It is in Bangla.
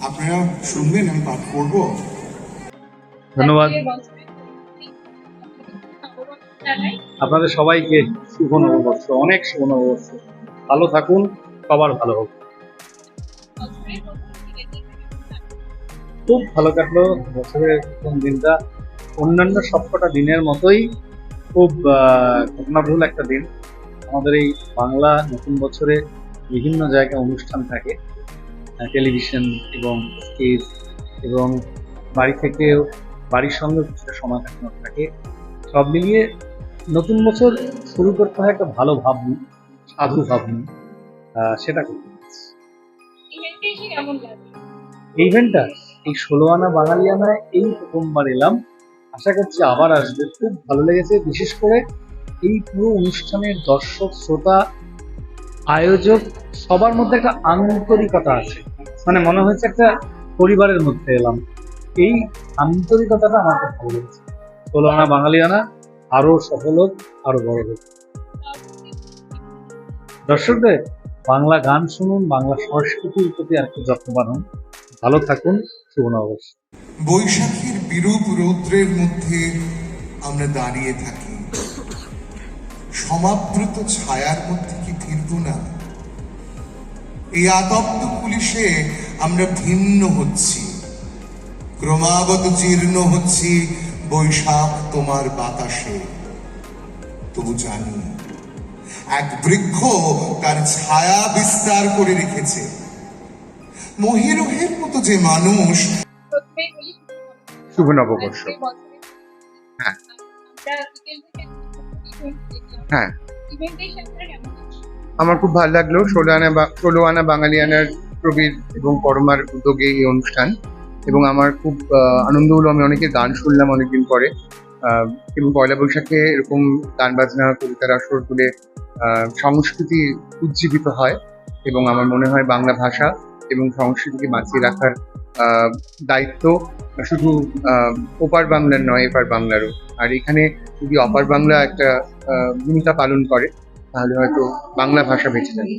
আপনারা শুনবেন আমি ধন্যবাদ। আপনাদের সবাইকে শুভ নববর্ষ অনেক শুভ নববর্ষ। ভালো থাকুন সবার ভালো হোক। খুব ভালো কাটলো। বছরের প্রথম দিনটা অন্যান্য সবকটা দিনের মতোই খুব ঘটনাবহুল একটা দিন। আমাদের এই বাংলা নতুন বছরে বিভিন্ন জায়গায় অনুষ্ঠান থাকে। টেলিভিশন এবং স্টেজ এবং বাড়ি থেকেও বাড়ির সঙ্গে কিছুটা সময় কাটানো থাকে। সব মিলিয়ে নতুন বছর শুরু করতে হয় একটা ভালো ভাব নিয়ে সাধু ভাবনি সেটা করতে। ইভেন্টটা এই ষোলো আনা বাঙালি আনায় এই প্রথমবার এলাম। আশা করছি আবার আসবে। খুব ভালো লেগেছে। বিশেষ করে এই পুরো অনুষ্ঠানের দর্শক, শ্রোতা, আয়োজক, সবার মধ্যে একটা আন্তরিকতা আছে। মানে মনে হয়েছে একটা পরিবারের মধ্যে এলাম। এই আন্তরিকতাটা আমার খুব ভালো লেগেছে। ষোলো আনা বাঙালি আনা, আরও সফল হোক, আরও বড় হোক। দর্শকদের, বাংলা গান শুনুন, বাংলা সংস্কৃতির প্রতি আর একটু যত্নবান ভালো থাকুন। নববর্ষ বৈশাখীর বিরূপ রৌদ্রের মধ্যে আমরা দাঁড়িয়ে থাকি। সমাবৃত ছায়ার মধ্যে কি ফিরব না? এই আতপ্ত পুলিশে আমরা ভিন্ন হচ্ছি। ক্রমাগত জীর্ণ হচ্ছি বৈশাখ তোমার বাতাসে। তবু জানি, এক বৃক্ষ তার ছায়া বিস্তার করে রেখেছে। মহিরুহের মতো যে মানুষ। শুভ নববর্ষ। হ্যাঁ। হ্যাঁ। আমার খুব ভালো লাগল। ষোলো আনা বা- ষোলো আনা বাঙালিয়ানার প্রবীর এবং পরমার উদ্যোগে এই অনুষ্ঠান। এবং আমার খুব আহ, আনন্দ হলো আমি অনেকে গান শুনলাম অনেকদিন পরে। আহ, এবং পয়লা বৈশাখে এরকম গান বাজনা কবিতার আসর তুলে আহ, সংস্কৃতি উজ্জীবিত হয়। এবং আমার মনে হয় বাংলা ভাষা এবং সংস্কৃতিকে বাঁচিয়ে রাখার দায়িত্ব শুধু ওপার বাংলার নয়, এপার বাংলারও। আর এখানে যদি অপার বাংলা একটা ভূমিকা পালন করে, তাহলে হয়তো বাংলা ভাষা বেঁচে যাবে।